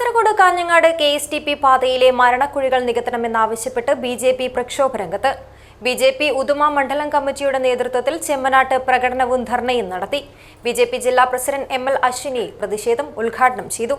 Kasaragod Kanhangad K S T P പാതയിലെ മരണക്കുഴികൾ നികത്തണമെന്നാവശ്യപ്പെട്ട് ബി ജെ പി പ്രക്ഷോഭ രംഗത്ത്. ബി ജെ പി ഉദുമ മണ്ഡലം കമ്മിറ്റിയുടെ നേതൃത്വത്തിൽ ചെമ്മനാട്ട് പ്രകടനവും ധർണയും നടത്തി. ബി ജെ പി ജില്ലാ പ്രസിഡന്റ് എം എൽ അശ്വിനി പ്രതിഷേധം ഉദ്ഘാടനം ചെയ്തു.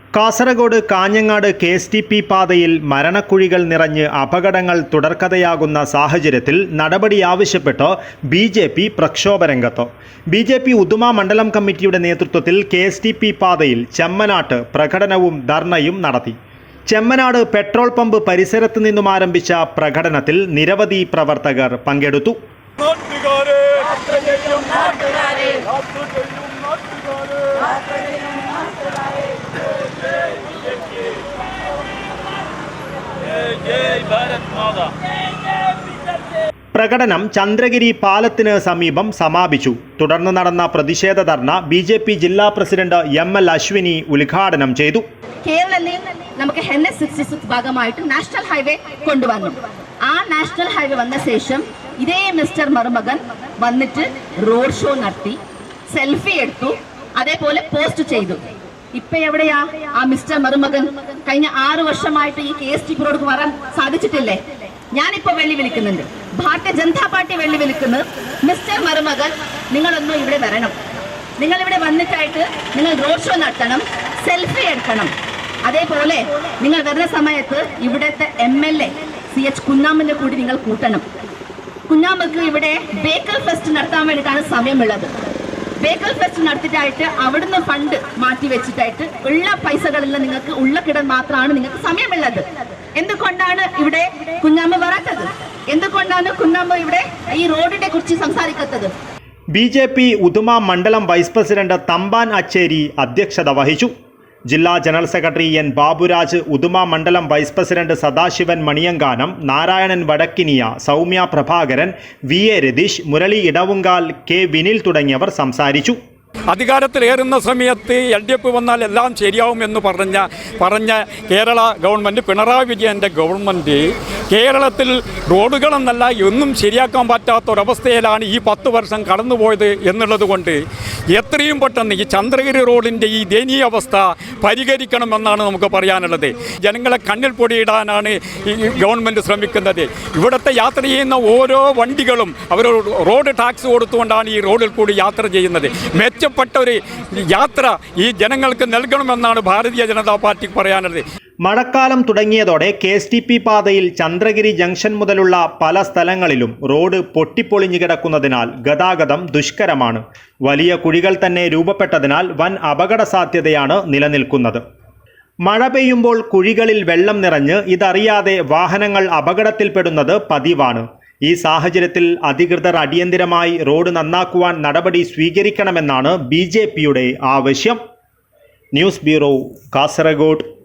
Kasaragod Kanhangad K S T P പാതയിൽ മരണക്കുഴികൾ നിറഞ്ഞ് അപകടങ്ങൾ തുടർക്കഥയാകുന്ന സാഹചര്യത്തിൽ നടപടി ആവശ്യപ്പെട്ട് ബി ജെ പി പ്രക്ഷോഭരംഗത്ത് ബി ജെ പി ഉദുമ മണ്ഡലം കമ്മിറ്റിയുടെ നേതൃത്വത്തിൽ കെ എസ് ടി പി പാതയിൽ ചെമ്മനാട്ട് പ്രകടനവും ധർണയും നടത്തി. ചെമ്മനാട് പെട്രോൾ പമ്പ് പരിസരത്ത് നിന്നും ആരംഭിച്ച പ്രകടനത്തിൽ നിരവധി പ്രവർത്തകർ പങ്കെടുത്തു. പ്രകടനം ചന്ദ്രഗിരി പാലത്തിന് സമീപം സമാപിച്ചു. തുടർന്ന് നടന്ന പ്രതിഷേധ ധർണ ബി ജെ പി ജില്ലാ പ്രസിഡന്റ് എം എൽ അശ്വിനി ഉദ്ഘാടനം ചെയ്തു. കേരളത്തിൽ നമുക്ക് എൻ എസ് സിക്സ് ഭാഗമായിട്ട് നാഷണൽ ഹൈവേ കൊണ്ടുവന്നു. ആ നാഷണൽ ഹൈവേ വന്ന ശേഷം ഇതേ മിസ്റ്റർ മറുമകൻ വന്നിട്ട് റോഡ് ഷോ നടത്തി സെൽഫി എടുത്തു അതേപോലെ പോസ്റ്റ് ചെയ്തു. ഇപ്പൊ എവിടെയാ? ആ മിസ്റ്റർ മരുമകൻ കഴിഞ്ഞ ആറ് വർഷമായിട്ട് ഈ കെ എസ് ടി പിറോട് വരാൻ സാധിച്ചിട്ടില്ലേ? ഞാനിപ്പോ വെള്ളി വിളിക്കുന്നുണ്ട് ഭാരതീയ ജനതാ പാർട്ടി വെള്ളി വിളിക്കുന്നത് മിസ്റ്റർ മരുമകൻ നിങ്ങളൊന്നും ഇവിടെ വരണം. നിങ്ങൾ ഇവിടെ വന്നിട്ടായിട്ട് നിങ്ങൾ റോഡ് ഷോ നടത്തണം സെൽഫി എടുക്കണം. അതേപോലെ നിങ്ങൾ വരുന്ന സമയത്ത് ഇവിടുത്തെ M L A C H കുഞ്ഞാമ്മന്റെ കൂടി നിങ്ങൾ കൂട്ടണം. കുഞ്ഞാമ്മക്ക് ഇവിടെ ബേക്കൽ ഫെസ്റ്റ് നടത്താൻ വേണ്ടിയിട്ടാണ് സമയമുള്ളത്. ബേക്കൽ ഫെസ്റ്റ് നടത്തിയിട്ടായിട്ട് അവിടുന്ന് ഫണ്ട് മാറ്റി വെച്ചിട്ടായിട്ട് ഉള്ള പൈസകളെല്ലാം നിങ്ങൾക്ക് ഉള്ള കിടൻ മാത്രമാണ് നിങ്ങൾക്ക് സമയമുള്ളത്. എന്തുകൊണ്ടാണ് ഇവിടെ കുഞ്ഞാമ്മ വരാത്തത് എന്തുകൊണ്ടാണ് കുഞ്ഞാമ്മ ഇവിടെ ഈ റോഡിനെ കുറിച്ച് സംസാരിക്കാത്തത്? ബി ജെ പി ഉദുമ മണ്ഡലം വൈസ് പ്രസിഡന്റ് തമ്പാൻ അച്ചേരി അധ്യക്ഷത വഹിച്ചു. ജില്ലാ general secretary N Baburaj Uduma മണ്ഡലം vice president Sadasivan Maniyankanam Narayanan Vadakkiniya Soumya Prabhakaran V A Ratheesh Murali Idavunkal K Vinil തുടങ്ങിയവർ സംസാരിച്ചു. അധികാരത്തിലേറുന്ന സമയത്ത് എൽ ഡി എഫ് വന്നാൽ എല്ലാം ശരിയാവും എന്ന് പറഞ്ഞ പറഞ്ഞ കേരള ഗവൺമെന്റ് പിണറായി വിജയന്റെ ഗവൺമെന്റ് കേരളത്തിൽ റോഡുകളെന്നല്ല എന്നും ശരിയാക്കാൻ പറ്റാത്ത പറ്റാത്തൊരവസ്ഥയിലാണ് ഈ പത്ത് വർഷം കടന്നുപോയത് എന്നുള്ളത് കൊണ്ട് എത്രയും പെട്ടെന്ന് ഈ ചന്ദ്രഗിരി റോഡിന്റെ ഈ ദയനീയ അവസ്ഥ പരിഹരിക്കണമെന്നാണ് നമുക്ക് പറയാനുള്ളത്. ജനങ്ങളെ കണ്ണിൽ പൊടിയിടാനാണ് ഈ ഗവൺമെന്റ് ശ്രമിക്കുന്നത്. ഇവിടുത്തെ യാത്ര ചെയ്യുന്ന ഓരോ വണ്ടികളും അവർ റോഡ് ടാക്സ് കൊടുത്തുകൊണ്ടാണ് ഈ റോഡിൽ കൂടി യാത്ര ചെയ്യുന്നത്. മെച്ചപ്പെട്ട ഒരു യാത്ര ഈ ജനങ്ങൾക്ക് നൽകണമെന്നാണ് ഭാരതീയ ജനതാ പാർട്ടി പറയാനുള്ളത്. മഴക്കാലം തുടങ്ങിയതോടെ കെ എസ് ടി പി പാതയിൽ ചന്ദ്രഗിരി ജംഗ്ഷൻ മുതലുള്ള പല സ്ഥലങ്ങളിലും റോഡ് പൊട്ടിപ്പൊളിഞ്ഞു കിടക്കുന്നതിനാൽ ഗതാഗതം ദുഷ്കരമാണ്. വലിയ കുഴികൾ തന്നെ രൂപപ്പെട്ടതിനാൽ വൻ അപകട സാധ്യതയാണ് നിലനിൽക്കുന്നത്. മഴ പെയ്യുമ്പോൾ കുഴികളിൽ വെള്ളം നിറഞ്ഞ് ഇതറിയാതെ വാഹനങ്ങൾ അപകടത്തിൽപ്പെടുന്നത് പതിവാണ്. ഈ സാഹചര്യത്തിൽ അധികൃതർ അടിയന്തിരമായി റോഡ് നന്നാക്കുവാൻ നടപടി സ്വീകരിക്കണമെന്നാണ് ബി ആവശ്യം. News bureau Kasaragod.